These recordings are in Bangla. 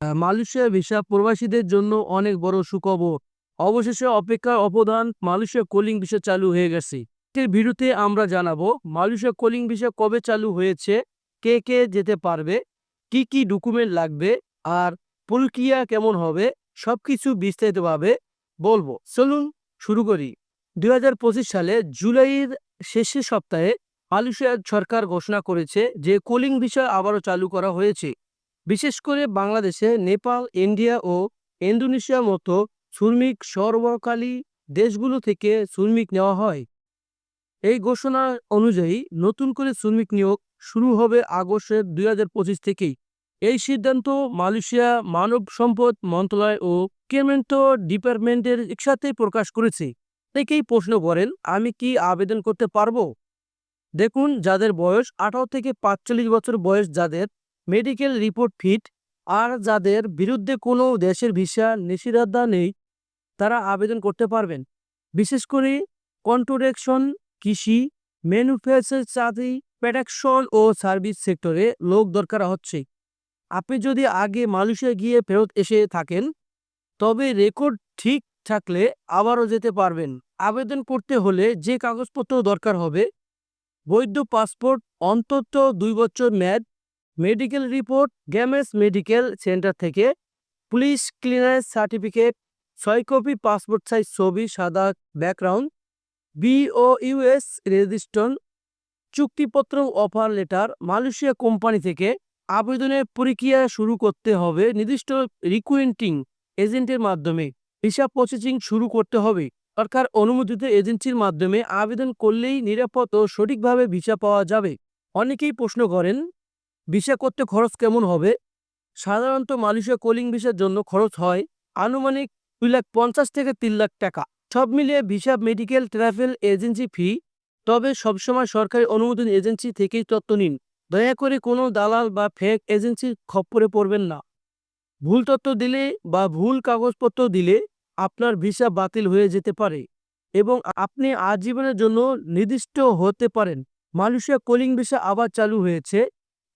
মালয়েশিয়া ভিসা প্রবাসীদের জন্য অনেক বড় সুখবর। অবশেষে অপেক্ষার অবদান মালয়েশিয়া কলিং ভিসা চালু হয়ে গেছে। এর ভিডিওতে আমরা জানাব, মালয়েশিয়া কলিং ভিসা কবে চালু হয়েছে, কে কে যেতে পারবে, কি কি ডকুমেন্ট লাগবে, আর প্রক্রিয়া কেমন হবে, সবকিছু বিস্তারিতভাবে বলব। চলুন শুরু করি। দুই হাজার পঁচিশ সালে জুলাইয়ের শেষের সপ্তাহে মালয়েশিয়া সরকার ঘোষণা করেছে যে কলিং ভিসা আবারও চালু করা হয়েছে। বিশেষ করে বাংলাদেশে নেপাল, ইন্ডিয়া ও ইন্দোনেশিয়ার মতো শ্রমিক সরবরাহকারী দেশগুলো থেকে শ্রমিক নেওয়া হয়। এই ঘোষণা অনুযায়ী নতুন করে শ্রমিক নিয়োগ শুরু হবে আগস্টের দুই থেকেই। এই সিদ্ধান্ত মালয়েশিয়া মানব সম্পদ মন্ত্রণালয় ও কেমেন্ট ডিপার্টমেন্টের একসাথে প্রকাশ করেছে। অনেকেই প্রশ্ন করেন, আমি কি আবেদন করতে পারব? দেখুন, যাদের বয়স আঠারো থেকে পাঁচচল্লিশ বছর বয়স, যাদের মেডিকেল রিপোর্ট ফিট। আর যাদের বিরুদ্ধে কোনো দেশের ভিসা, নিষেধাজ্ঞা নেই, তারা আবেদন করতে পারবেন। বিশেষ করে কন্ট্রোডাকশন কৃষি, ম্যানুফ্যাকচার, চাকরি, প্রোডাকশন ও সার্ভিস সেক্টরে লোক দরকার হচ্ছে। আপনি যদি আগে মালয়েশিয়া গিয়ে ফেরত এসে থাকেন, তবে রেকর্ড ঠিক থাকলে আবারও যেতে পারবেন। আবেদন করতে হলে যে কাগজপত্র দরকার হবে, বৈধ পাসপোর্ট, অন্তত দুই বছর মেয়াদ মেডিকেল রিপোর্ট, গ্যামেস মেডিকেল সেন্টার থেকে পুলিশ ক্লিয়ারেন্স সার্টিফিকেট, ছয় কপি পাসপোর্ট সাইজ ছবি, সাদা ব্যাকগ্রাউন্ড বিও ইউএস রেজিস্ট্রন চুক্তিপত্র, অফার লেটার, মালয়েশিয়া কোম্পানি থেকে আবেদনের প্রক্রিয়া শুরু করতে হবে, নির্দিষ্ট রিকুয়েন্টিং এজেন্টের মাধ্যমে, ভিসা প্রসেসিং শুরু করতে হবে, সরকার অনুমোদিত এজেন্সির মাধ্যমে আবেদন করলেই নিরাপদ ও সঠিকভাবে ভিসা পাওয়া যাবে। অনেকেই প্রশ্ন করেন ভিসা করতে খরচ কেমন হবে? সাধারণত মালয়েশিয়া কলিং ভিসার জন্য খরচ হয় আনুমানিক দুই লাখ পঞ্চাশ থেকে তিন লাখ টাকা। সব মিলিয়ে visa medical, travel agency fee, তবে সবসময় সরকারি অনুমোদন এজেন্সি থেকেই তথ্য নিন। দয়া করে কোনো দালাল বা ফেক এজেন্সির খপ্পরে পড়বেন না। ভুল তথ্য দিলে বা ভুল কাগজপত্র দিলে আপনার ভিসা বাতিল হয়ে যেতে পারে এবং আপনি আজীবনের জন্য নির্দিষ্ট হতে পারেন। মালয়েশিয়া কলিং ভিসা আবার চালু হয়েছে।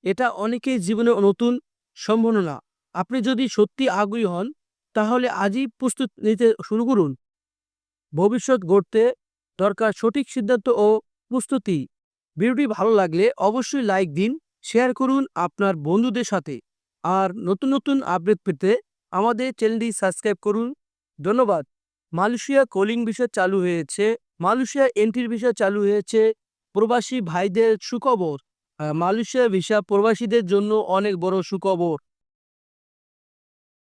এটা অনেকেই জীবনে নতুন সম্ভাবনা আপনি যদি সত্যি আগ্রহী হন, তাহলে আজই প্রস্তুত নিতে শুরু করুন। ভবিষ্যৎ গড়তে দরকার সঠিক সিদ্ধান্ত ও প্রস্তুতি। ভিডিওটি ভালো লাগলে অবশ্যই লাইক দিন, শেয়ার করুন আপনার বন্ধুদের সাথে। আর নতুন নতুন আপডেট পেতে আমাদের চ্যানেলটি সাবস্ক্রাইব করুন। ধন্যবাদ। মালয়েশিয়া কলিং ভিসা চালু হয়েছে। মালয়েশিয়া এন্ট্রির ভিসা চালু হয়েছে। প্রবাসী ভাইদের সুখবর। মালয়েশিয়া ভিসা প্রবাসীদের জন্য অনেক বড় সুখবর।